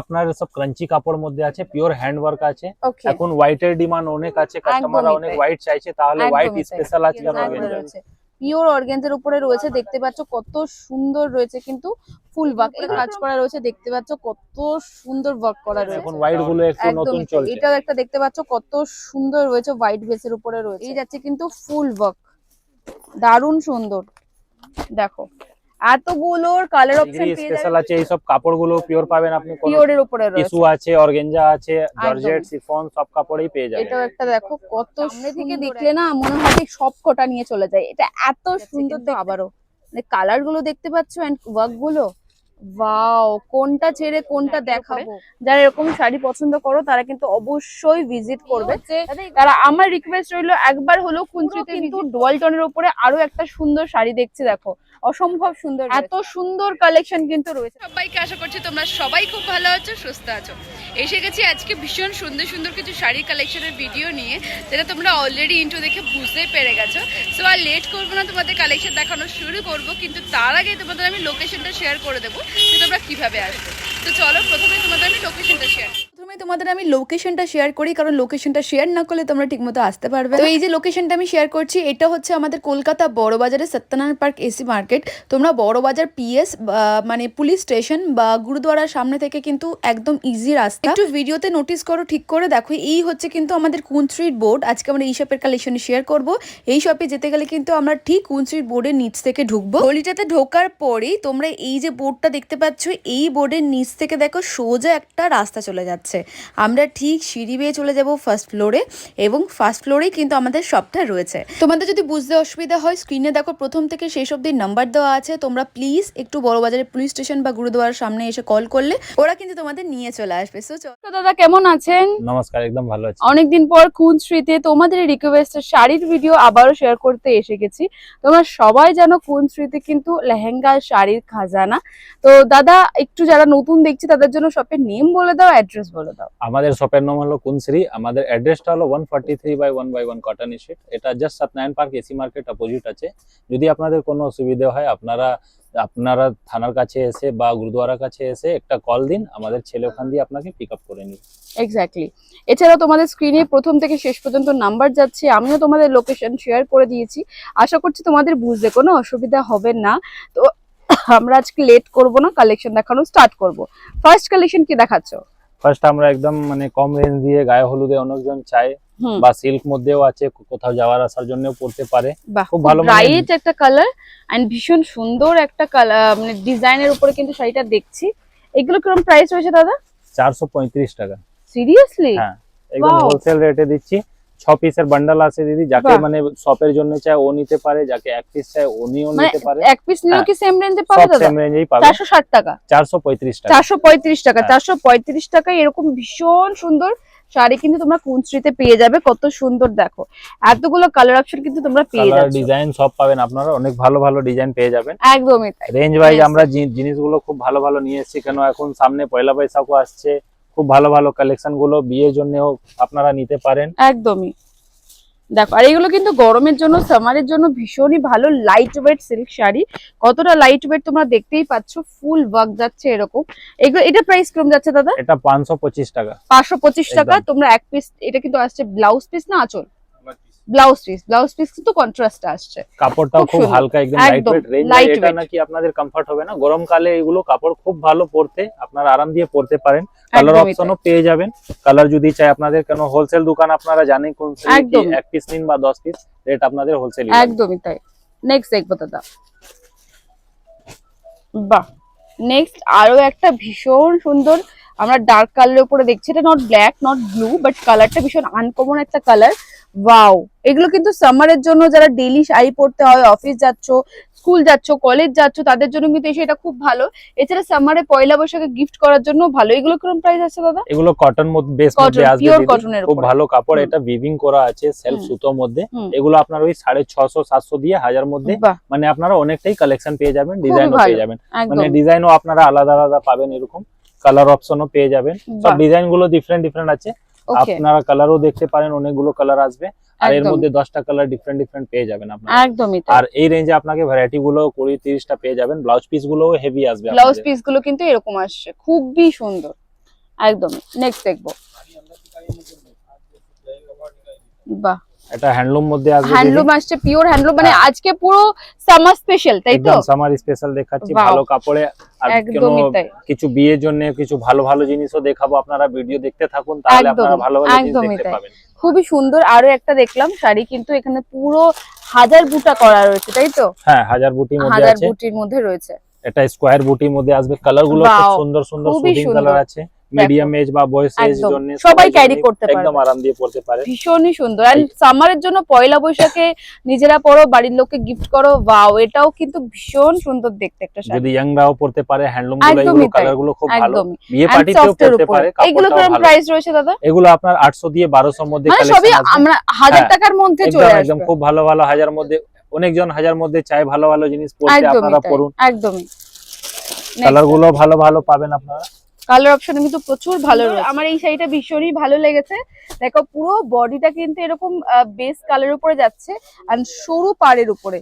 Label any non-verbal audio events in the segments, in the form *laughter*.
আপনার সব ক্রাঞ্চি কাপড় মধ্যে আছে পিওর হ্যান্ড ওয়ার্ক আছে। এখন এখন হোয়াইটের ডিমান্ড অনেক আছে কাস্টমাররা অনেক হোয়াইট চাইছে তাহলে হোয়াইট স্পেশাল আছে যেমন রয়েছে। পিওর অর্গেন্সের উপরে রয়েছে দেখতে পাচ্ছ কত সুন্দর রয়েছে কিন্তু ফুল ওয়ার্ক এই কাজ করা রয়েছে দেখতে পাচ্ছ কত সুন্দর ওয়ার্ক করা রয়েছে। এখন হোয়াইটগুলো একটু নতুন চলছে। এটাও একটা দেখতে পাচ্ছ কত সুন্দর রয়েছে হোয়াইট বেসের উপরে রয়েছে। এই যাচ্ছে কিন্তু ফুল ওয়ার্ক দারুণ সুন্দর। দেখো। এতগুলোর কালার অপশন পেয়ে স্পেশাল আছে এই সব কাপড়গুলো পিওর পাবেন আপনি পিওরের উপরে রয়েছে। টিস্যু আছে অর্গেঞ্জা আছে জর্জেট সিফন সব কাপড়েই পেয়ে যাবেন। এটাও একটা দেখো কত সামনে থেকে দেখলে না মনে হবে সব কটা নিয়ে চলে যায়। এটা এত সুন্দর তো আবারও। কালারগুলো দেখতে পাচ্ছ এন্ড ওয়ার্কগুলো ওয়াও কোনটা ছেড়ে কোনটা দেখাবো? যারা এরকম শাড়ি পছন্দ করো তারা কিন্তু অবশ্যই ভিজিট করবে। তারা আমার রিকোয়েস্ট রইল একবার হলো কুঞ্চিতে কিন্তু ডোয়াল টনের উপরে আরও একটা সুন্দর শাড়ি দেখছি দেখো। অসম্ভব সুন্দর এত সুন্দর কালেকশন কিন্তু রয়েছে। সবাইকে আশা করছি তোমরা সবাই খুব ভালো আছো সুস্থ আছো। এসে গেছি আজকে ভীষণ সুন্দর সুন্দর কিছু শাড়ির কালেকশনের ভিডিও নিয়ে যেটা তোমরা অলরেডি ইন্টু দেখে বুঝতেই পেরে গেছো। সো আর লেট করব না তোমাদের কালেকশন দেখানো শুরু করব কিন্তু তার আগে তোমাদের আমি লোকেশনটা শেয়ার করে দেবো যে তোমরা কীভাবে আসবে। তো চলো প্রথমে তোমাদের আমি লোকেশনটা শেয়ার প্রথমে তোমাদের আমি লোকেশনটা শেয়ার করি কারণ লোকেশনটা শেয়ার না করলে তোমরা ঠিকমতো আসতে পারবে তো এই যে লোকেশনটা আমি শেয়ার করছি এটা হচ্ছে আমাদের কলকাতা বড়বাজারের সত্যনারায়ণ পার্ক এসি মার্কেট তোমরা বড়বাজার পিএস মানে পুলিশ স্টেশন বা গুরুদ্বারার সামনে থেকে কিন্তু একদম ইজি রাস্তা। একটু ভিডিওতে নোটিস করো, ঠিক করে দেখো, এই হচ্ছে কিন্তু আমাদের কুন স্ট্রিট বোর্ড আজকে আমরা এই শপের কালেকশন শেয়ার করব। এই শপে যেতে গেলে কিন্তু আমরা ঠিক কুন স্ট্রিট বোর্ডের নিচ থেকে ঢুকবো। গলিটাতে ঢোকার পরেই তোমরা এই যে বোর্ডটা দেখতে পাচ্ছ, এই বোর্ডের নিচ থেকে দেখো সোজা একটা রাস্তা চলে যাচ্ছে। আমরা ঠিক সিঁড়ি বেয়ে চলে যাব ফার্স্ট ফ্লোরে এবং ফার্স্ট ফ্লোরেই কিন্তু আমাদের শপটা রয়েছে। তোমাদের যদি বুঝতে অসুবিধা হয় স্ক্রিনে দেখো প্রথম থেকে শেষ অব্দি নাম্বার দেওয়া আছে তোমরা প্লিজ একটু বড়বাজারের পুলিশ স্টেশন বা গুরুদুয়ারার সামনে এসে কল করলে ওরা কিন্তু তোমাদের নিয়ে চলে আসবে। সো তো দাদা কেমন আছেন? নমস্কার একদম ভালো আছে। অনেকদিন পর খুন স্মৃতি তোমাদের রিকোয়েস্ট শাড়ির ভিডিও আবারও শেয়ার করতে এসে গেছি। তোমরা সবাই জানো খুন স্মৃতি কিন্তু লেহেঙ্গা শাড়ির খাজানা। তো দাদা একটু যারা নতুন দেখছি তাদের জন্য শপের নেম বলে দাও অ্যাড্রেস বলে দাও। আমাদের শপের নাম হলো কুনশ্রী আমাদের অ্যাড্রেসটা হলো one forty three by one by one cotton street এটা just Satyanarayan park AC market opposite আছে। যদি আপনাদের কোনো অসুবিধা হয় আপনারা আপনারা থানার কাছে এসে বা গুরুদুয়ারার কাছে এসে একটা কল দিন আমাদের ছেলে ওখান দিয়ে আপনাকে পিক আপ করে নিবে। এক্স্যাক্টলি এছাড়াও তোমাদের স্ক্রিনে প্রথম থেকে শেষ পর্যন্ত নাম্বার যাচ্ছে আমিও তোমাদের লোকেশন শেয়ার করে দিয়েছি। আশা করছি তোমাদের বুঝতে কোনো অসুবিধা হবে না। তো আমরা আজকে লেট করব না কালেকশন দেখানো স্টার্ট করব। ফার্স্ট কালেকশন কি দেখাচ্ছ? ফার্স্ট আমরা একদম মানে কম রেঞ্জ দিয়ে গায়ে হলুদে অনেকজন চায়। বা সিল্ক মধ্যেও আছে কোথাও যাওয়ার আসার জন্য পড়তে পারে। খুব ভালো ব্রাইট একটা কালার এন্ড ভীষণ সুন্দর একটা কালার মানে ডিজাইনের উপরে কিন্তু শাড়িটা দেখছি। এগুলো কীরকম প্রাইস রয়েছে দাদা? চারশো পঁয়ত্রিশ টাকা। সিরিয়াসলি হ্যাঁ একদম হোলসেল রেটে দিচ্ছি। ছ পিসের বান্ডাল আছে দিদি যাকে মানে শপের জন্য চায় ও নিতে পারে যাকে এক পিস চাই উনিও মানে নিতে পারে। এক পিস হ্যাঁ। কি সেম রেঞ্জে পাবে দাদা? সেম রেঞ্জেই পাবে। চারশো ষাট টাকা। চারশো পঁয়ত্রিশ টাকা। চারশো পঁয়ত্রিশ টাকা হ্যাঁ। চারশো পঁয়ত্রিশ টাকায় এরকম ভীষণ সুন্দর শাড়ি কিন্তু তোমরা কুঞ্চরিতে পেয়ে যাবে কত সুন্দর দেখো। এতগুলো কালার অপশন কিন্তু তোমরা পেয়ে কালার ডিজাইন সব পাবেন আপনারা অনেক ভালো ভালো ডিজাইন পেয়ে যাবেন। একদমই তাই। রেঞ্জ ওয়াইজ আমরা জিনিসগুলো খুব ভালো ভালো নিয়ে এসেছি কেন এখন সামনে পয়লা বৈশাখও আসছে খুব ভালো ভালো কালেকশনগুলো বিয়ের জন্যও আপনারা নিতে পারেন। একদমই। দেখো আর এগুলো কিন্তু গরমের জন্য সামারের জন্য ভীষণই ভালো লাইট ওয়েট সিল্ক শাড়ি। কতটা লাইট ওয়েট তোমরা দেখতেই পাচ্ছ ফুল ওয়ার্ক যাচ্ছে এরকম। এগুলো এটা প্রাইস কিরম যাচ্ছে দাদা? এটা পাঁচশো পঁচিশ টাকা। পাঁচশো পঁচিশ টাকা তোমরা এক পিস এটা কিন্তু আসছে ব্লাউজ পিস না আচল? ব্লাউজ পিস ব্লাউজ পিস কিন্তু কন্ট্রাস্ট আসছে। কাপড়টাও খুব হালকা একদম লাইট একদম, রেঞ্জ এটা নাকি আপনাদের কমফর্ট হবে না। গরমকালে এগুলো কাপড় খুব ভালো পরতে আপনারা আরাম দিয়ে পরতে পারেন। কালার অপশনও পেয়ে যাবেন। কালার যদি চাই আপনাদের কেন হোলসেল দোকান আপনারা জানেন কোন। এক পিস নিন বা দশ পিস রেট আপনাদের হোলসেল একদমই তাই। নেক্সট দেখব দাদা। বাহ। নেক্সট আরও একটা ভীষণ সুন্দর আমরা ডার্ক কালারের উপরে দেখছি। এটা not black not blue but কালারটা ভীষণ আনকমন একটা কালার ওয়াও এগুলো কিন্তু সামারের জন্য যারা ডেইলি শাড়ি পরতে হয় অফিস যাচ্ছ স্কুল যাচ্ছ কলেজ যাচ্ছ তাদের জন্য কিন্তু এই শাড়িটা খুব ভালো। এছাড়া সামারে পয়লা বৈশাখে গিফট করার জন্য ভালো। এগুলো কীরকম প্রাইস আছে দাদা? এগুলো কটন বেস মধ্যে আসবে cotton এর খুব ভালো কাপড় এটা উইভিং করা আছে সেলফ। সুতোর মধ্যে। এগুলো আপনার ওই সাড়ে ছশো সাতশো দিয়ে হাজার মধ্যে। মানে আপনারা অনেকটাই কালেকশন পেয়ে যাবেন ডিজাইনও। পেয়ে যাবেন। মানে ডিজাইনও আপনারা আলাদা আলাদা পাবেন এরকম। কালার অপশনও পেয়ে যাবেন। সব ডিজাইনগুলো ডিফারেন্ট ডিফারেন্ট আছে। আপনারা কালারও দেখতে পারেন অনেকগুলো কালার আসবে। আর এর মধ্যে দশটা কালার ডিফারেন্ট ডিফারেন্ট পেয়ে যাবেন আপনারা। একদমই আর এই রেঞ্জে আপনাকে ভ্যারাইটি গুলো কুড়ি তিরিশটা পেয়ে যাবেন। ব্লাউজ পিসগুলো হেভি আসবে ব্লাউজ পিসগুলো কিন্তু এরকম আসছে। খুবই সুন্দর। একদম। নেক্সট দেখব। বাহ। এটা হ্যান্ডলুম মধ্যে আসবে হ্যান্ডলুম আসছে পিওর হ্যান্ডলুম মানে আজকে পুরো সামার স্পেশাল তাই তো? একদম সামার স্পেশাল দেখাচ্ছি ভালো কাপড়ে আর কিছু বিয়ের জন্য কিছু ভালো ভালো জিনিসও দেখাবো আপনারা ভিডিও দেখতে থাকুন তাহলে আপনারা ভালো ভালো জিনিস দেখতে পাবেন। খুবই সুন্দর আরও একটা দেখলাম শাড়ি কিন্তু এখানে পুরো হাজার বুটা করা রয়েছে তাই তো? হ্যাঁ হাজার বুটির মধ্যে হাজার বুটির মধ্যে রয়েছে। এটা স্কোয়ার বুটির মধ্যে আসবে কালারগুলো খুব সুন্দর সুন্দর সুদিং সুন্দর। কালার আছে। মিডিয়াম এজ বা বয়স এজ জন্য সবাই carry করতে পারবে। একদম আরাম দিয়ে পড়তে পারে। ভীষণই সুন্দর। আর সামারের জন্য পয়লা বৈশাখে নিজেরা পরো বাড়ির লোককে গিফট করো ওয়াও এটাও কিন্তু ভীষণ সুন্দর দেখতে একটা শাড়ি। যদি ইয়াংরাও পড়তে পারে হ্যান্ডলুমগুলো এগুলো কালারগুলো খুব ভালো। বিয়ে পার্টিতেও পড়তে পারে এগুলো কাপড়টাও প্রাইস রয়েছে দাদা? এগুলো আপনার 800 দিয়ে 1200 মধ্যে মানে কালেকশন সবই আমরা হাজার হ্যাঁ, টাকার মধ্যে চলে একদম খুব ভালো ভালো হাজার মধ্যে অনেকজন হাজার মধ্যে চাই ভালো ভালো জিনিস পড়তে আপনারা পড়ুন। একদমই। কালারগুলো ভালো ভালো পাবেন আপনারা। কালার অপশন কিন্তু প্রচুর ভালো রয়েছে। আমার এই শাড়িটা ভীষণই ভালো লেগেছে। দেখো পুরো বডিটা কিন্তু এরকম বেস কালার উপরে যাচ্ছে আর সরু পাড়ের উপরে।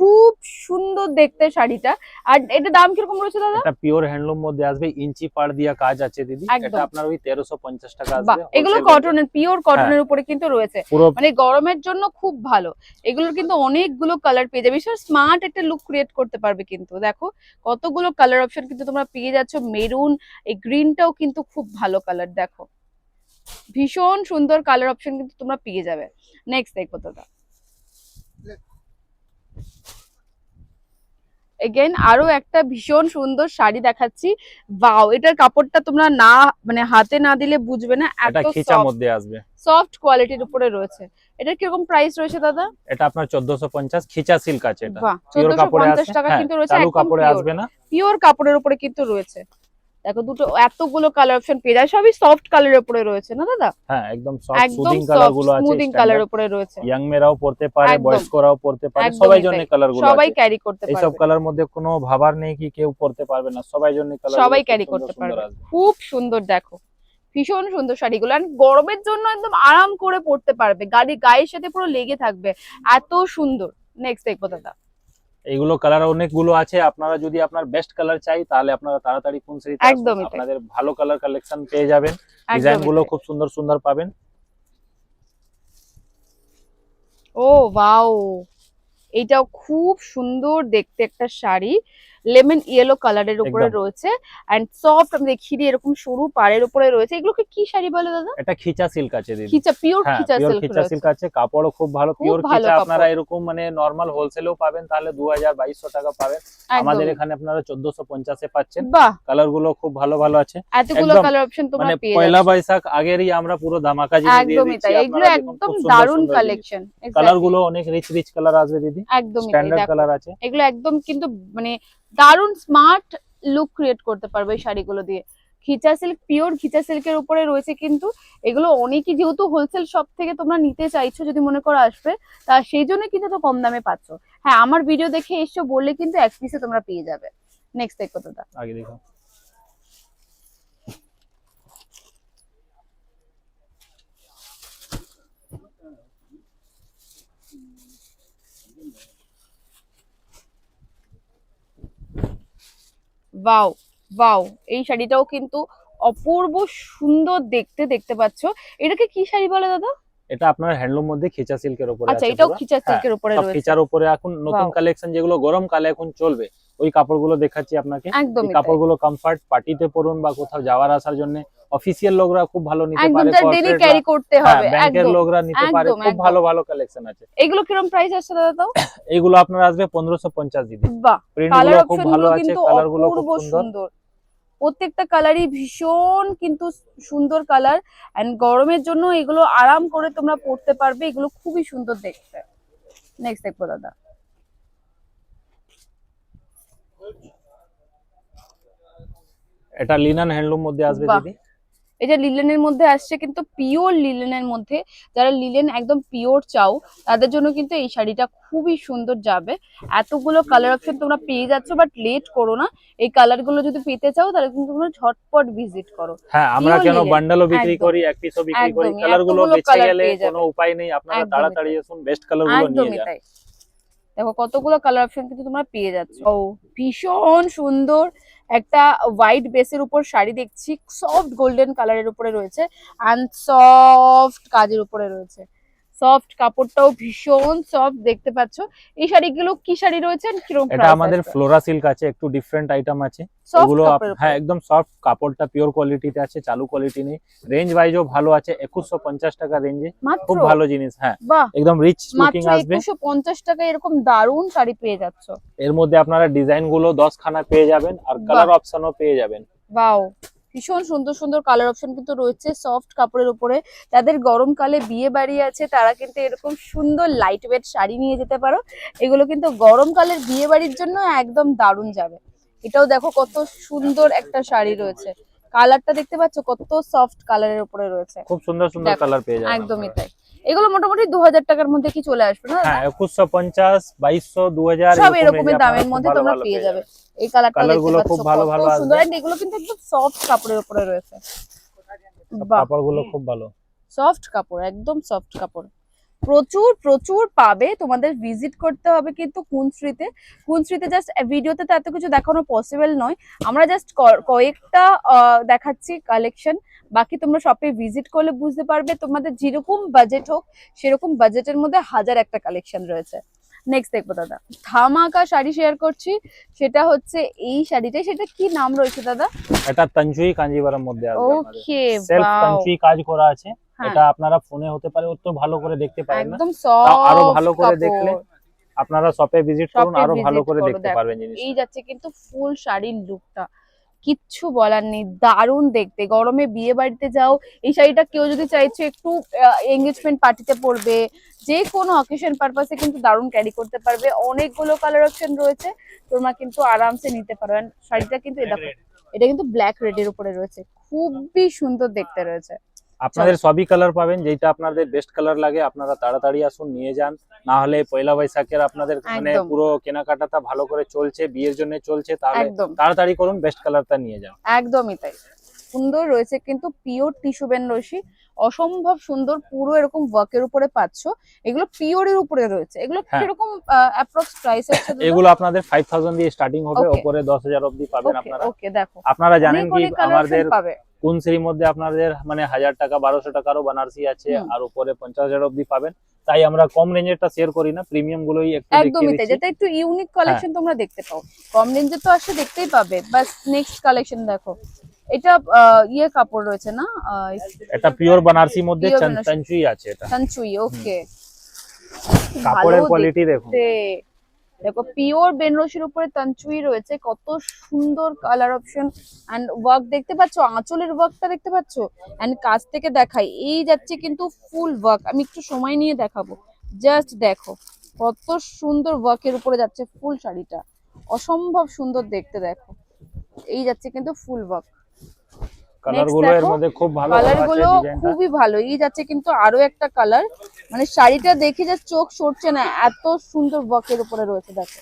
খুব সুন্দর দেখতে শাড়িটা। আর এটা দাম কীরকম রয়েছে দাদা? এটা পিওর হ্যান্ডলুম মধ্যে আসবে ইঞ্চি পাড় দিয়া কাজ আছে দিদি। এটা আপনার ওই 1350 টাকা আসবে। এগুলো। কটনের পিওর কটনের উপরে কিন্তু রয়েছে। মানে গরমের জন্য খুব ভালো। এগুলোর কিন্তু অনেকগুলো কালার পেয়ে যাবে। ভীষণ স্মার্ট একটা লুক ক্রিয়েট করতে পারবে কিন্তু। দেখো কতগুলো কালার অপশন কিন্তু তোমরা পেয়ে যাচ্ছ। মেরুন এই গ্রিনটাও কিন্তু খুব ভালো কালার দেখো। ভীষণ সুন্দর কালার অপশন কিন্তু তোমরা পেয়ে যাবে। নেক্সট দেখো দাদা। এগেন আরও একটা ভীষণ সুন্দর শাড়ি দেখাচ্ছি। বাও এটার কাপড়টা তোমরা না মানে হাতে না দিলে বুঝবে না এটা এত মধ্যে আসবে। সফট কোয়ালিটির উপরে রয়েছে। এটার কীরকম প্রাইস রয়েছে দাদা? এটা আপনার 1450 খিচা সিল্ক আছে এটা। পিওর চোদ্দশো কাপড়ে পঞ্চাশ আছে। টাকা হ্যাঁ, কিন্তু রয়েছে একদম কাপড়ে আসবে না। পিওর কাপড়ের উপরে কিন্তু রয়েছে। দেখো দুটো এতগুলো কালার অপশন পেয়ে যায় সবই সফট কালারের উপরে রয়েছে না দাদা? হ্যাঁ একদম সফট সুদিং কালারগুলো আছে স্মুদিং কালারের উপরে রয়েছে। ইয়াং মেরাও পড়তে পারে বয়স্করাও পড়তে পারে সবাই জন্য কালারগুলো সবাই ক্যারি করতে এইসব সব কালার মধ্যে কোনো ভাবার নেই কি কেউ পড়তে পারবে না সবাই জন্য কালার সবাই ক্যারি করতে পারবে। খুব সুন্দর দেখো। ভীষণ সুন্দর শাড়িগুলো। আর গরমের জন্য একদম আরাম করে পরতে পারবে। গাড়ি গায়ের সাথে পুরো লেগে থাকবে। এত সুন্দর। নেক্সট দেখব দাদা। এইগুলো কালার অনেকগুলো আছে। আপনারা যদি আপনার বেস্ট কালার চাই তাহলে আপনারা তাড়াতাড়ি কোন সিরিজ একদমই আপনাদের ভালো কালার কালেকশন পেয়ে যাবেন। ডিজাইনগুলো খুব সুন্দর সুন্দর পাবেন। ও ওয়াও এটাও খুব সুন্দর দেখতে একটা শাড়ি। লেমন ইয়েলো কালারের উপরে রয়েছে। এন্ড সফট আমি দেখিয়ে দিই এরকম সরু পাড়ের উপরে রয়েছে। এগুলোকে কি শাড়ি বলে দাদা? এটা খিচা সিল্ক আছে দিদি। খিচা পিওর হ্যাঁ খিচা সিল্ক খিচা সিল্ক আছে। কাপড়ও খুব ভালো। পিওর খিচা আপনারা এরকম মানে নরমাল হোলসেলেও পাবেন। তাহলে দু হাজার বাইশশো টাকা পাবেন। আমাদের এখানে আপনারা চোদ্দশো পঞ্চাশে পাচ্ছেন। বাহ! কালারগুলো খুব ভালো ভালো আছে। এতগুলো কালার অপশন তোমরা মানে পয়লা যাচ্ছ। বৈশাখ আগেরই আমরা পুরো ধামাকা জিনিস দিয়ে দিচ্ছি একদমই তাই। এগুলো একদম জিনিস। কালেকশন কালারগুলো অনেক রিচ রিচ কালার আসবে দিদি। একদমই স্ট্যান্ডার্ড কালার আছে? এগুলো একদম কিন্তু মানে দারুণ স্মার্ট লুক ক্রিয়েট করতে পারবে এই শাড়িগুলো দিয়ে। খিচা সিল্ক পিওর খিচা সিল্কের উপরে রয়েছে কিন্তু এগুলো অনেকই যেহেতু হোলসেল শপ থেকে তোমরা নিতে চাইছো যদি মনে করো আসবে তা সেই জন্য কিন্তু তো কম দামে পাচ্ছ। হ্যাঁ আমার ভিডিও দেখে এসছো বললে কিন্তু এক পিসে তোমরা পেয়ে যাবে। নেক্সট দেখো দাদা আগে দেখো। ওয়াও ওয়াও এই শাড়িটাও কিন্তু অপূর্ব সুন্দর দেখতে দেখতে পাচ্ছ। এটাকে কি শাড়ি বলে দাদা? এটা আপনার হ্যান্ডলুম মধ্যে খিচা সিল্কের উপরে আচ্ছা এটাও। খিচা হ্যাঁ, সিল্কের উপরে সব রয়েছে। খিচার উপরে এখন নতুন কালেকশন যেগুলো গরম কালে এখন চলবে ওই কাপড়গুলো দেখাচ্ছি আপনাকে। কাপড়গুলো কমফর্ট পার্টিতে পরুন বা কোথাও যাওয়ার আসার জন্য। অফিসিয়াল লোকরা খুব ভালো নিতে পারে ডেলি ক্যারি করতে হ্যাঁ, হবে ব্যাংকের লোকরা নিতে পারে খুব ভালো ভালো কালেকশন আছে। এগুলো কীরকম প্রাইস আছে দাদা তাও? *coughs* এইগুলো আপনার আসবে পনেরোশো পঞ্চাশ দিদি বাহ কালার খুব ভালো আছে কালারগুলো খুব সুন্দর। প্রত্যেকটা কালারই ভীষণ কিন্তু সুন্দর কালার এন্ড গরমের জন্য এগুলো আরাম করে তোমরা পরতে পারবে এগুলো খুবই সুন্দর দেখতে। নেক্সট দেখব দাদা। এটা লিনান হ্যান্ডলুম মধ্যে আসবে দিদি? এটা লিলেনের মধ্যে আসছে কিন্তু পিওর লিলেনের মধ্যে। যারা লিলেন একদম পিওর চাও তাদের জন্য কিন্তু এই শাড়িটা খুবই সুন্দর যাবে। এতগুলো কালার অপশন তোমরা পেয়ে যাচ্ছ বাট লেট করো না। এই কালারগুলো যদি পেতে চাও তাহলে কিন্তু তোমরা ঝটপট ভিজিট করো। হ্যাঁ আমরা কেন বান্ডালও বিক্রি করি এক পিসও বিক্রি করি? কালারগুলো বেঁচে গেলে কোনো উপায় নেই। আপনারা তাড়াতাড়ি আসুন বেস্ট কালারগুলো নিয়ে যান। দেখো কতগুলো কালার অপশন কিন্তু তোমরা পেয়ে যাচ্ছ। ও ভীষণ সুন্দর একটা হোয়াইট বেসের উপর শাড়ি দেখছি সফট গোল্ডেন কালারের উপরে রয়েছে অ্যান্ড সফট কাজের উপরে রয়েছে। সফট কাপড়টাও ভীষণ সফট দেখতে পাচ্ছ। এই শাড়িগুলো কি শাড়ি রয়েছে এটা আমাদের ফ্লোরা সিল্ক আছে একটু ডিফারেন্ট আইটেম আছে। এগুলো হ্যাঁ একদম সফট কাপড়টা পিওর কোয়ালিটিতে আছে চালু কোয়ালিটি নেই। রেঞ্জ ওয়াইজও ভালো আছে একুশশো পঞ্চাশ টাকা রেঞ্জে খুব ভালো জিনিস হ্যাঁ। একদম রিচ লুকিং আসবে। একুশো পঞ্চাশ টাকা এরকম দারুণ শাড়ি পেয়ে যাচ্ছ। এর মধ্যে আপনারা ডিজাইনগুলো দশ খানা পেয়ে যাবেন আর। কালার অপশনও পেয়ে যাবেন। বাও ভীষণ সুন্দর সুন্দর কালার অপশন কিন্তু রয়েছে সফট কাপড়ের উপরে। যাদের গরমকালে বিয়ে বাড়ি আছে তারা কিন্তু এরকম সুন্দর লাইট ওয়েট শাড়ি নিয়ে যেতে পারো। এগুলো কিন্তু গরমকালের বিয়ে বাড়ির জন্য একদম দারুণ যাবে। এটাও দেখো কত সুন্দর একটা শাড়ি রয়েছে। কালারটা দেখতে পাচ্ছ কত সফট কালারের উপরে রয়েছে। খুব সুন্দর সুন্দর কালার পেয়ে যাবে। একদমই তাই। এগুলো মোটামুটি দু হাজার টাকার মধ্যে কি চলে আসবে না হ্যাঁ একুশশো পঞ্চাশ বাইশশো দু হাজার সব এরকমের দামের মধ্যে তোমরা পেয়ে যাবে। এই কালারটা গুলো খুব ভালো ভালো সুন্দর। এগুলো কিন্তু একদম সফট কাপড়ের উপরে রয়েছে। বাহ। কাপড়গুলো খুব ভালো। সফট কাপড় একদম সফট কাপড়। প্রচুর প্রচুর পাবে। তোমাদের ভিজিট করতে হবে কিন্তু কুনশ্রীতে। কুনশ্রীতে জাস্ট ভিডিওতে তো এত কিছু দেখানো পসিবল নয়। আমরা জাস্ট কয়েকটা দেখাচ্ছি কালেকশন বাকি তোমরা শপে ভিজিট করলে বুঝতে পারবে। তোমাদের যেরকম বাজেট হোক সেরকম বাজেটের মধ্যে হাজার একটা কালেকশন রয়েছে। নেক্সট দেখব দাদা। ধামাকা শাড়ি শেয়ার করছি। সেটা হচ্ছে এই শাড়িটাই সেটা কি নাম রয়েছে দাদা? এটা তঞ্চুই কাঞ্জিভারম মধ্যে ওকে সেলফ তঞ্চুই কাজ করা আছে। এটা আপনারা ফোনে হতে পারে অত ভালো করে দেখতে পারেন না। আরও ভালো করে দেখলে আপনারা শপে ভিজিট করুন আরও ভালো করে দেখতে পারবেন জিনিস এই যাচ্ছে কিন্তু ফুল শাড়ির লুকটা কিচ্ছু বলার নেই দারুণ দেখতে। গরমে বিয়ে বাড়িতে যাও এই শাড়িটা কেউ যদি চাইছে একটু এঙ্গেজমেন্ট পার্টিতে পরবে যে কোনো অকেশন পারপাসে কিন্তু দারুণ ক্যারি করতে পারবে। অনেকগুলো কালার অপশন রয়েছে তোমরা কিন্তু আরামসে নিতে পারো। And শাড়িটা কিন্তু এটা এটা কিন্তু ব্ল্যাক রেডের উপরে রয়েছে। খুবই সুন্দর দেখতে রয়েছে। আপনাদের সবই কালার পাবেন যেটা আপনাদের বেস্ট কালার লাগে আপনারা তাড়াতাড়ি আসুন নিয়ে যান। না হলে পয়লা বৈশাখের আপনাদের মানে পুরো কেনাকাটাটা ভালো করে চলছে বিয়ের জন্য চলছে তাহলে তাড়াতাড়ি করুন বেস্ট কালারটা নিয়ে যান। একদমই তাই। সুন্দর রয়েছে কিন্তু পিওর টিস্যু বেনারসি অসম্ভব সুন্দর পুরো এরকম ওয়ার্কের উপরে পাচ্ছ। এগুলো পিওর এর উপরে রয়েছে। এগুলো হ্যাঁ। কীরকম অ্যাপ্রক্স প্রাইস আছে এগুলো আপনাদের ফাইভ থাউজেন্ড দিয়ে স্টার্টিং হবে দশ হাজার অব্দি পাবেন আপনারা। ওকে দেখো। আপনারা জানেন কি আমাদের কোন শ্রেণির মধ্যে আপনাদের মানে হাজার টাকা বারোশো টাকারও বানারসি আছে আর উপরে পঞ্চাশ হাজার অব্দি পাবেন। তাই আমরা কম রেঞ্জেরটা শেয়ার করি না প্রিমিয়াম গুলোই একটু একদমই তাই যাতে একটু ইউনিক হ্যাঁ। কালেকশন তোমরা দেখতে পাও। কম রেঞ্জে তো আসলে দেখতেই পাবে বাস নেক্সট কালেকশন দেখো। এটা ইয়ে কাপড় রয়েছে না? এটা পিওর বানারসি মধ্যে Pure চন- বানারসি। চঞ্চুই আছে এটা। সানচুই ওকে কাপড়ের কোয়ালিটি দেখতে। দেখো পিওর বেনারসির উপরে তঞ্চুই রয়েছে, কত সুন্দর কালার অপশন এন্ড ওয়ার্ক দেখতে পাচ্ছ, আঁচলের ওয়ার্কটা দেখতে পাচ্ছ? এন্ড কাছ থেকে দেখাই, এই যাচ্ছে কিন্তু ফুল ওয়ার্ক আমি একটু সময় নিয়ে দেখাবো। জাস্ট দেখো, কত সুন্দর ওয়ার্কের উপরে যাচ্ছে ফুল শাড়িটা, অসম্ভব সুন্দর দেখতে দেখো। এই যাচ্ছে কিন্তু ফুল ওয়ার্ক কালারগুলো এর মধ্যে খুব ভালো কালারগুলো খুবই ভালো এই যাচ্ছে কিন্তু আরও একটা কালার মানে শাড়িটা দেখে যে চোখ সরছে না এত সুন্দর উপরে রয়েছে দেখো।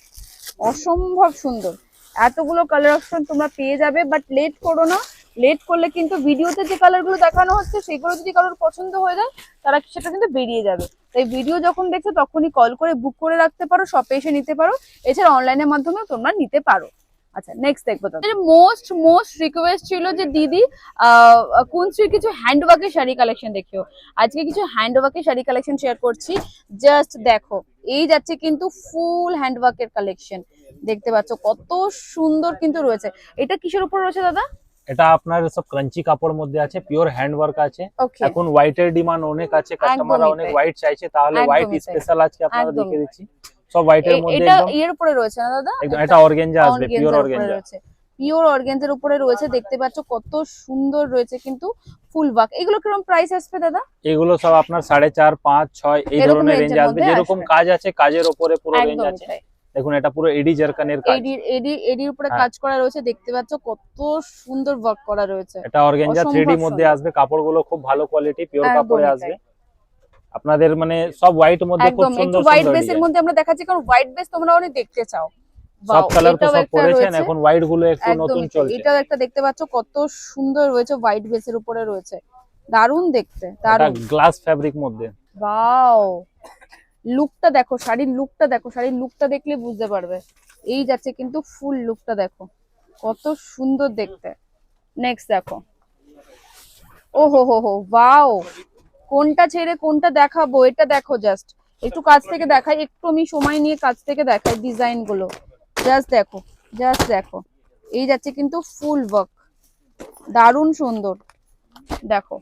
অসম্ভব সুন্দর। এতগুলো কালার অপশন তোমরা পেয়ে যাবে বাট লেট করো না। লেট করলে কিন্তু ভিডিওতে যে কালারগুলো দেখানো হচ্ছে সেগুলো যদি কারোর পছন্দ হয়ে যায় তারা সেটা কিন্তু বেরিয়ে যাবে। তাই ভিডিও যখন দেখছ তখনই কল করে বুক করে রাখতে পারো শপে এসে নিতে পারো। এছাড়া অনলাইনের মাধ্যমেও তোমরা নিতে পারো। আচ্ছা নেক্সট দেখব তো। মোস্ট মোস্ট রিকোয়েস্ট ছিল যে দিদি আহ কুনশ্রীর কিছু হ্যান্ডওয়ার্কের শাড়ি কালেকশন দেখিও। আজকে কিছু হ্যান্ডওয়ার্কের শাড়ি কালেকশন শেয়ার করছি। জাস্ট দেখো এই যাচ্ছে কিন্তু ফুল হ্যান্ডওয়ার্কের কালেকশন দেখতে পাচ্ছ কত সুন্দর কিন্তু রয়েছে। এটা কিসের উপর রয়েছে দাদা? এটা আপনার সব ক্রাঞ্চি কাপড় মধ্যে আছে পিওর হ্যান্ড ওয়ার্ক আছে এখন হোয়াইটের ডিমান্ড অনেক আছে কাস্টমাররা অনেক হোয়াইট চাইছে তাহলে হোয়াইট স্পেশাল আজকে আপনারা তাই। দিচ্ছি। সব হোয়াইটের মধ্যে এটা ইয়ের উপরে রয়েছে না দাদা? একদম এটা অর্গেঞ্জা আসবে পিওর অর্গেনজার উপরে পিওর অর্গেনজার উপরে রয়েছে দেখতে পাচ্ছ কত সুন্দর রয়েছে কিন্তু ফুল ওয়ার্ক এগুলো কীরকম প্রাইস আসবে দাদা? এগুলো সব আপনার সাড়ে চার পাঁচ ছয় এই ধরনের রেঞ্জ আসবে। যেরকম কাজ আছে কাজের উপরে পুরো রেঞ্জ আছে। দেখুন এটা পুরো এডি জারকানের কাজ। এডি এডি এডির উপরে হ্যাঁ। কাজ করা রয়েছে দেখতে পাচ্ছ কত সুন্দর ওয়ার্ক করা রয়েছে। এটা থ্রি ডি মধ্যে আসবে কাপড়গুলো খুব ভালো কোয়ালিটি পিওর কাপড়ে আসবে। আপনাদের মানে সব হোয়াইট মধ্যে খুব একদম সুন্দর হোয়াইট বেসের মধ্যে আমরা দেখাচ্ছি কারণ হোয়াইট বেস তোমরা অনেক দেখতে চাও। সব কালার তো সব একটা পরেছেন এখন হোয়াইটগুলো একটু নতুন চলছে। এটাও একটা দেখতে পাচ্ছ কত সুন্দর রয়েছে হোয়াইট বেসের উপরে রয়েছে। দারুণ দেখতে দারুণ। গ্লাস ফ্যাব্রিক মধ্যে। বাও লুকটা দেখো শাড়ির লুকটা দেখো শাড়ির লুকটা দেখলে বুঝতে পারবে। এই যাচ্ছে কিন্তু ফুল লুকটা দেখো। কত সুন্দর দেখতে। নেক্সট দেখো। ও হো হো হো ওয়াও কোনটা ছেড়ে কোনটা দেখাবো, এটা দেখো জাস্ট একটু কাছ থেকে দেখাই, একটু আমি সময় নিয়ে কাছ থেকে দেখাই ডিজাইনগুলো জাস্ট দেখো জাস্ট দেখো। এই যাচ্ছে কিন্তু ফুল ওয়ার্ক দারুণ সুন্দর। দেখো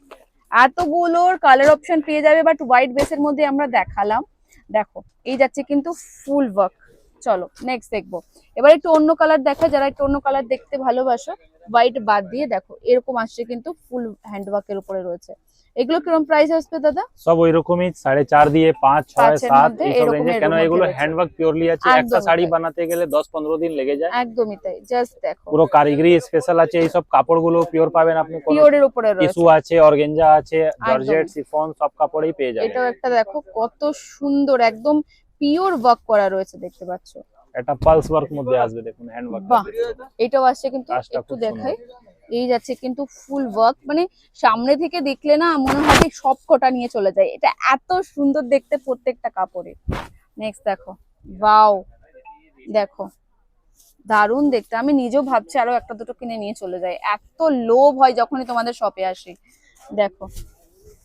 এতগুলোর কালার অপশন পেয়ে যাবে বাট হোয়াইট বেসের মধ্যে আমরা দেখালাম। দেখো, এই যাচ্ছে কিন্তু ফুল ওয়ার্ক চলো নেক্সট দেখব। এবার একটু অন্য কালার দেখা যারা একটু অন্য কালার দেখতে ভালোবাসো হোয়াইট বাদ দিয়ে দেখো, এরকম আসছে কিন্তু ফুল হ্যান্ড ওয়ার্কের উপরে রয়েছে। এগুলো কীরকম প্রাইস আসবে দাদা? সব ওই রকমই সাড়ে চার দিয়ে পাঁচ ছয় সাত এইসব রেঞ্জে কেন এগুলো। হ্যান্ডওয়ার্ক পিওরলি আছে একটা শাড়ি বানাতে গেলে দশ পনেরো দিন লেগে যায়। একদমই তাই জাস্ট দেখো। পুরো কারিগরি স্পেশাল আছে এইসব কাপড়গুলো পিওর পাবেন আপনি পিওরের উপরে টিস্যু আছে অর্গেঞ্জা আছে জর্জেট সিফন সব কাপড়েই পেয়ে যাবেন। এটাও একটা দেখো কত সুন্দর একদম পিওর ওয়ার্ক করা রয়েছে দেখতে পাচ্ছ। এটা পালস ওয়ার্ক মধ্যে আসবে দেখুন হ্যান্ড ওয়ার্ক এটাও আসছে কিন্তু একটু দেখাই। এই যাচ্ছে কিন্তু ফুল ওয়ার্ক মানে সামনে থেকে দেখলে না মনে যে সব কটা নিয়ে চলে যায়। এটা এত সুন্দর দেখতে প্রত্যেকটা কাপড়ে। নেক্সট দেখো। বাও দেখো। দারুণ দেখতে। আমি নিজেও ভাবছি আরও একটা দুটো কিনে নিয়ে চলে যাই। এত লোভ হয় যখনই তোমাদের শপে আসি। দেখো।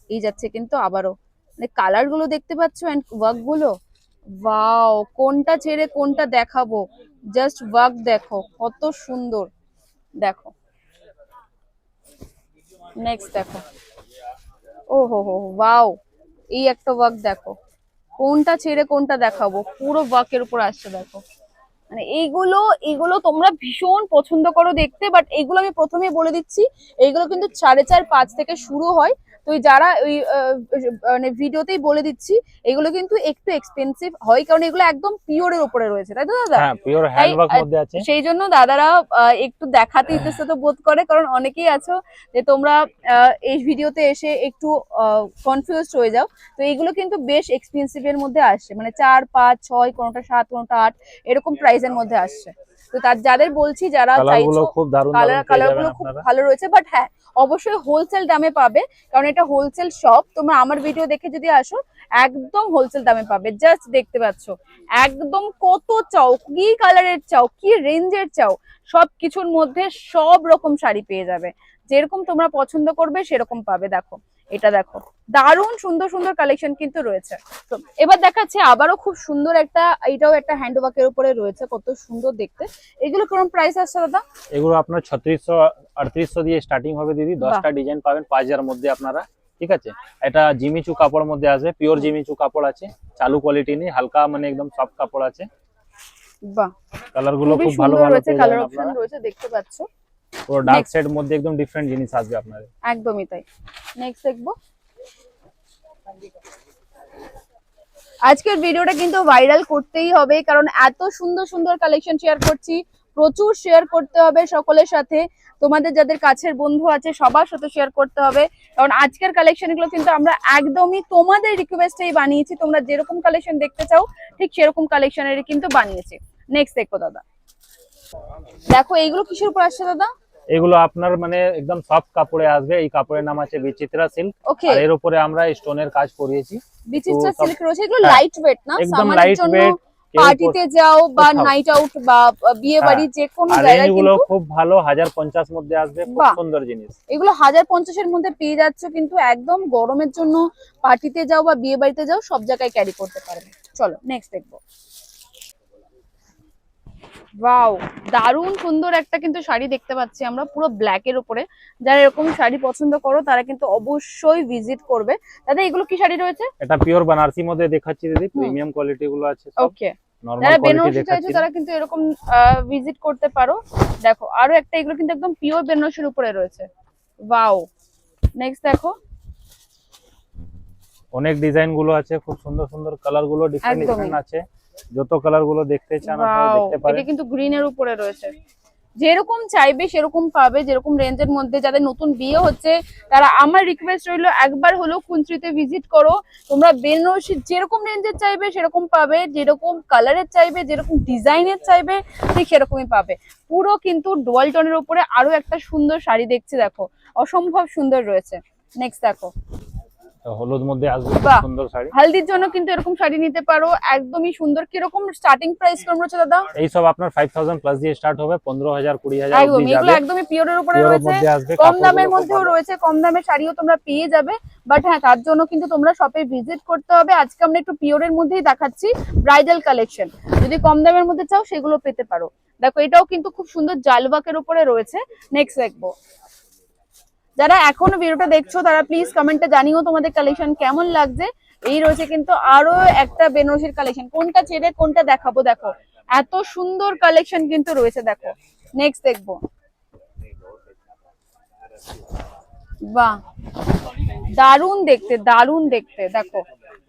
এই যাচ্ছে কিন্তু আবারও। মানে কালারগুলো দেখতে পাচ্ছ অ্যান্ড ওয়ার্কগুলো? ওয়াও কোনটা ছেড়ে কোনটা দেখাবো? জাস্ট ওয়ার্ক দেখো। কত সুন্দর। দেখো। নেক্সট দেখো। ও হো হো ওয়াও এই একটা ওয়ার্ক দেখো। কোনটা ছেড়ে কোনটা দেখাবো? পুরো ওয়ার্কের উপর আসছে দেখো। মানে এইগুলো এইগুলো তোমরা ভীষণ পছন্দ করো দেখতে বাট এইগুলো আমি প্রথমে বলে দিচ্ছি এইগুলো কিন্তু সাড়ে চার, পাঁচ থেকে শুরু হয়। তো যারা ওই মানে ভিডিওতেই বলে দিচ্ছি এগুলো কিন্তু একটু এক্সপেন্সিভ হয় কারণ এগুলো একদম পিওরের উপরে রয়েছে তাই তো দাদা? হ্যাঁ পিওর হ্যান্ড ওয়ার্ক মধ্যে আছে। সেই জন্য দাদারা একটু দেখাতে ইতস্তত বোধ করে কারণ অনেকেই আছো যে তোমরা এই ভিডিওতে এসে একটু কনফিউজ হয়ে যাও। তো এইগুলো কিন্তু বেশ এক্সপেন্সিভ এর মধ্যে আসছে মানে চার পাঁচ ছয় কোনোটা সাত কোনোটা আট এরকম প্রাইসের মধ্যে আসছে। তো তার যাদের বলছি যারা চাইছো কালারগুলো খুব ভালো রয়েছে। বাট হ্যাঁ অবশ্যই হোলসেল দামে পাবে কারণ এটা হোলসেল শপ তোমরা আমার ভিডিও দেখে যদি আসো একদম হোলসেল দামে পাবে। জাস্ট দেখতে পাচ্ছ একদম কত চাও কি কালারের চাও কি রেঞ্জের চাও সব কিছুর মধ্যে সব রকম শাড়ি পেয়ে যাবে। যেরকম তোমরা পছন্দ করবে সেরকম পাবে দেখো। এটা দেখো। দারুণ সুন্দর সুন্দর কালেকশন কিন্তু রয়েছে। এবার দেখাচ্ছে আবারও খুব সুন্দর একটা এটাও একটা হ্যান্ডওয়ার্কের উপরে রয়েছে কত সুন্দর দেখতে। এগুলো কোন প্রাইস আসছে দাদা? এগুলো আপনার ছত্রিশশো আটত্রিশশো দিয়ে স্টার্টিং হবে দিদি। দশটা ডিজাইন পাবেন পাঁচ হাজার মধ্যে আপনারা ঠিক আছে? এটা জিমিচু কাপড় মধ্যে আসবে পিওর জিমিচু কাপড় আছে চালু কোয়ালিটি নেই হালকা মানে একদম সফট কাপড় আছে। বাহ। কালারগুলো খুব ভালো ভালো কালার অপশন রয়েছে দেখতে পাচ্ছ। পুরো ডার্ক. সেড মধ্যে একদম ডিফারেন্ট জিনিস আসবে আপনাদের। একদমই তাই। নেক্সট দেখব। আজকের ভিডিওটা কিন্তু ভাইরাল করতেই হবে কারণ এত সুন্দর সুন্দর কালেকশন শেয়ার করছি প্রচুর শেয়ার করতে হবে সকলের সাথে। তোমাদের যাদের কাছের বন্ধু আছে সবার সাথে শেয়ার করতে হবে। কারণ আজকের কালেকশনগুলো কিন্তু আমরা একদমই তোমাদের রিকোয়েস্টেই বানিয়েছি তোমরা যেরকম কালেকশন দেখতে চাও ঠিক সেরকম কালেকশনেরই কিন্তু বানিয়েছি। নেক্সট দেখো দাদা। দেখো এইগুলো কিসের উপর আসছে দাদা? এগুলো আপনার মানে একদম সফট কাপড়ে আসবে। এই কাপড়ের নাম আছে বিচিত্রা সিল্ক আর এর উপরে আমরা স্টোনের কাজ করিয়েছি। বিচিত্রা সিল্ক রয়েছে। এগুলো হ্যাঁ, লাইট ওয়েট না? একদম লাইট ওয়েট পার্টিতে যাও বা নাইট আউট বা বিয়ে হ্যাঁ, বাড়ি যে কোনো জায়গায় রেঞ্জগুলো খুব ভালো। হাজার পঞ্চাশ মধ্যে আসবে। খুব সুন্দর জিনিস। এগুলো হাজার পঞ্চাশের মধ্যে পেয়ে যাচ্ছ কিন্তু একদম গরমের জন্য পার্টিতে যাও বা বিয়ে বাড়িতে যাও সব জায়গায় ক্যারি করতে পারবে। চলো নেক্সট দেখব। ওয়াও দারুণ সুন্দর একটা কিন্তু শাড়ি দেখতে পাচ্ছি আমরা পুরো ব্ল্যাক এর উপরে। যারা এরকম শাড়ি পছন্দ করো তারা কিন্তু অবশ্যই ভিজিট করবে। দাদা এগুলো কি শাড়ি রয়েছে? এটা পিওর বানারসি মধ্যে দেখাচ্ছি দিদি প্রিমিয়াম কোয়ালিটি গুলো আছে ওকে নরমাল যারা বেনারসি চাইছো তারা কিন্তু এরকম ভিজিট করতে পারো। দেখো আরও একটা এগুলো কিন্তু একদম পিওর বেনারসির উপরে রয়েছে। ওয়াও নেক্সট দেখো। অনেক ডিজাইনগুলো আছে খুব সুন্দর সুন্দর কালারগুলো ডিফারেন্ট। ডিফারেন্ট আছে। যত কালারগুলো দেখতে চান আপনারা দেখতে পারেন। এটা কিন্তু গ্রিন এর উপরে রয়েছে। যেরকম চাইবে সেরকম পাবে যেরকম রেঞ্জের মধ্যে যাদের নতুন বিয়ে হচ্ছে তারা আমার রিকোয়েস্ট রইল একবার হলেও কুঞ্চিতে ভিজিট করো। তোমরা বেনারসি যেরকম রেঞ্জের চাইবে সেরকম পাবে। যেরকম কালারের চাইবে যেরকম ডিজাইনের চাইবে ঠিক সেরকমই পাবে। পুরো কিন্তু ডোয়াল টনের উপরে আরও একটা সুন্দর শাড়ি দেখছি দেখো। অসম্ভব সুন্দর রয়েছে। নেক্সট দেখো। হলুদ মধ্যে আসবে সুন্দর শাড়ি। হালদির জন্য কিন্তু এরকম শাড়ি নিতে পারো একদমই সুন্দর। কীরকম স্টার্টিং প্রাইস কেমন রয়েছে দাদা? এই সব আপনার ফাইভ থাউজেন্ড প্লাস দিয়ে স্টার্ট হবে পনেরো হাজার কুড়ি হাজার একদম অবধি এগুলো একদমই পিওরের উপরে রয়েছে। কম দামের মধ্যেও রয়েছে কম দামের শাড়িও তোমরা পেয়ে যাবে। বাট হ্যাঁ তার জন্য কিন্তু তোমরা শপে ভিজিট করতে হবে। আজকে আমরা একটু পিওরের মধ্যেই দেখাচ্ছি ব্রাইডাল কালেকশন যদি কম দামের মধ্যে চাও সেগুলো পেতে পারো। দেখো এটাও কিন্তু খুব সুন্দর জালবাকের উপরে রয়েছে। নেক্সট দেখব। যারা এখনও ভিডিওটা দেখছ, তারা প্লিজ কমেন্টে জানিও তোমাদের কালেকশন কেমন লাগছে। এই রয়েছে কিন্তু আরও একটা বেনারসির কালেকশন কোনটা ছেড়ে কোনটা দেখাবো দেখো। এত সুন্দর কালেকশন কিন্তু রয়েছে, দেখো। নেক্সট দেখব। বাহ! দারুণ দেখতে দারুণ দেখতে, দেখো।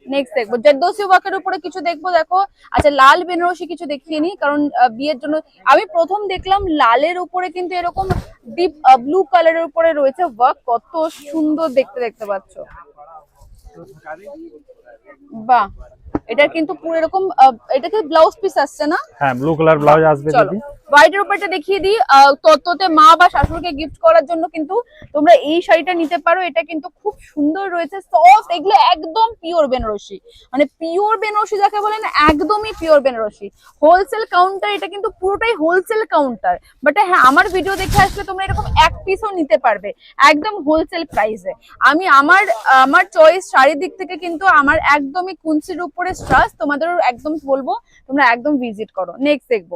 নেক্সট দেখব। জেদ্দোসি ওয়াকের উপরে কিছু দেখব দেখো। আচ্ছা লাল বেনারসি কিছু দেখিয়ে নি কারণ বিয়ের জন্য আমি প্রথম দেখলাম লালের উপরে কিন্তু এরকম ডিপ ব্লু কালারের উপরে রয়েছে ওয়ার্ক কত সুন্দর দেখতে দেখতে পাচ্ছ। বাহ! এটা কিন্তু পুরো এরকম এটাকে ব্লাউজ পিস আসছে না? হ্যাঁ ব্লু কালার ব্লাউজ আসবে দিদি হোয়াইটের উপরটা দেখিয়ে দিই। তত্ত্বতে মা বা শাশুড়িকে গিফট করার জন্য কিন্তু তোমরা এই শাড়িটা নিতে পারো। এটা কিন্তু খুব সুন্দর রয়েছে। সফট এগুলো একদম পিওর বেনারসি। মানে পিওর বেনারসি যাকে বলেন একদমই পিওর বেনারসি। হোলসেল কাউন্টার এটা কিন্তু পুরোটাই হোলসেল কাউন্টার বাট হ্যাঁ আমার ভিডিও দেখে আসলে তোমরা এরকম এক পিসও নিতে পারবে। একদম হোলসেল প্রাইসে আমি আমার আমার চয়েস শাড়ির দিক থেকে কিন্তু আমার একদমই কুঞ্চির উপরে স্ট্রাস তোমাদেরও একদম বলব, তোমরা একদম ভিজিট করো। নেক্সট দেখব।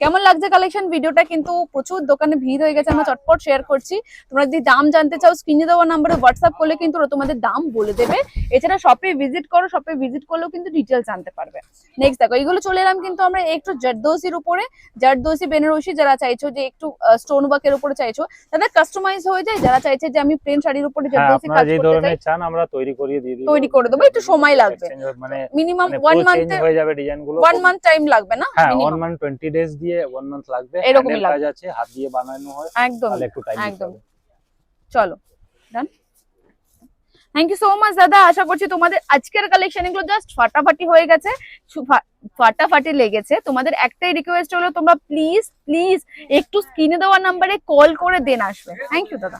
কেমন লাগছে কালেকশন ভিডিওটা কিন্তু প্রচুর দোকানে ভিড় হয়ে গেছে আমরা চটপট শেয়ার করছি। তোমরা যদি দাম জানতে চাও স্ক্রিনে দেওয়া নাম্বারে হোয়াটসঅ্যাপ করলে কিন্তু ওরা তোমাদের দাম বলে দেবে। এছাড়া শপে ভিজিট করো শপে ভিজিট করলেও কিন্তু ডিটেলস জানতে পারবে। নেক্সট দেখো এইগুলো চলে এলাম কিন্তু আমরা একটু জারদোসির উপরে। জারদোসি বেনারসি যারা চাইছো যে একটু স্টোন ওয়ার্কের উপরে চাইছো তাদের কাস্টমাইজ হয়ে যায়। যারা চাইছে যে আমি প্লেন শাড়ির উপরে হ্যাঁ জারদোসি কাজ করতে চাই চান আমরা তৈরি করিয়ে দিয়ে দিই তৈরি করে দেবো। একটু সময় লাগবে। মানে মিনিমাম মানে ওয়ান মান্থ হয়ে যাবে ডিজাইনগুলো। ওয়ান মান্থ টাইম লাগবে না? হ্যাঁ minimum? One month twenty days দিয়ে 1 মান্থ লাগবে এরকমই কাজ আছে হাত দিয়ে বানানো হয় একদম একটু টাইম একদম। চলো done thank you so much দাদা। আশা করছি তোমাদের আজকের কালেকশন এগুলো জাস্ট ফাটাফাটি হয়ে গেছে ফাটাফাটি লেগেছে। তোমাদের একটাই রিকোয়েস্ট হলো তোমরা প্লিজ প্লিজ একটু স্ক্রিনে দেওয়া নাম্বারে কল করে দেন আসবে। থ্যাংক ইউ দাদা।